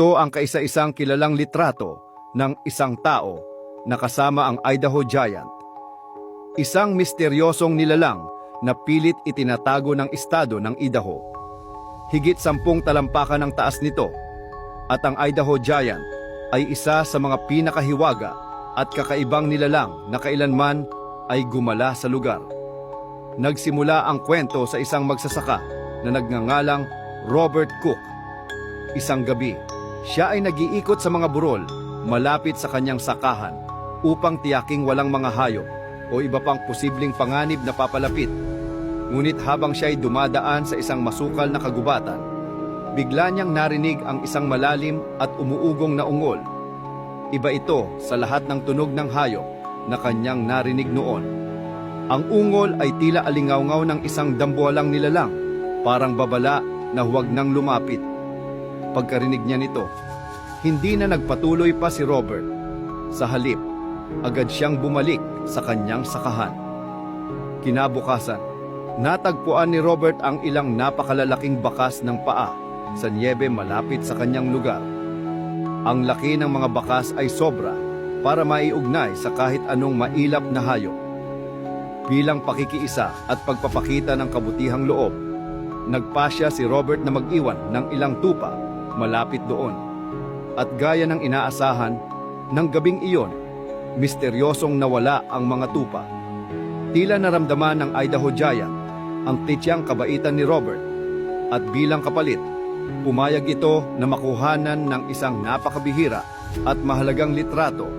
Ito ang kaisa-isang kilalang litrato ng isang tao na kasama ang Idaho Giant. Isang misteryosong nilalang na pilit itinatago ng estado ng Idaho. Higit sampung talampakan ang taas nito at ang Idaho Giant ay isa sa mga pinakahiwaga at kakaibang nilalang na kailanman ay gumala sa lugar. Nagsimula ang kwento sa isang magsasaka na nagngangalang Robert Cook. Isang gabi, siya ay nag-iikot sa mga burol malapit sa kanyang sakahan upang tiyaking walang mga hayop o iba pang posibleng panganib na papalapit. Ngunit habang siya ay dumadaan sa isang masukal na kagubatan, bigla niyang narinig ang isang malalim at umuugong na ungol. Iba ito sa lahat ng tunog ng hayop na kanyang narinig noon. Ang ungol ay tila alingawngaw ng isang dambuhalang nilalang, parang babala na huwag nang lumapit. Pagkarinig niya nito, hindi na nagpatuloy pa si Robert. Sa halip, agad siyang bumalik sa kanyang sakahan. Kinabukasan, natagpuan ni Robert ang ilang napakalalaking bakas ng paa sa niebe malapit sa kanyang lugar. Ang laki ng mga bakas ay sobra para maiugnay sa kahit anong mailap na hayop. Bilang pakikiisa at pagpapakita ng kabutihang loob, nagpasya si Robert na mag-iwan ng ilang tupa malapit doon. At gaya ng inaasahan, ng gabing iyon, misteryosong nawala ang mga tupa. Tila naramdaman ng Idaho Giant ang tityang kabaitan ni Robert at bilang kapalit, pumayag ito na makuhanan ng isang napakabihira at mahalagang litrato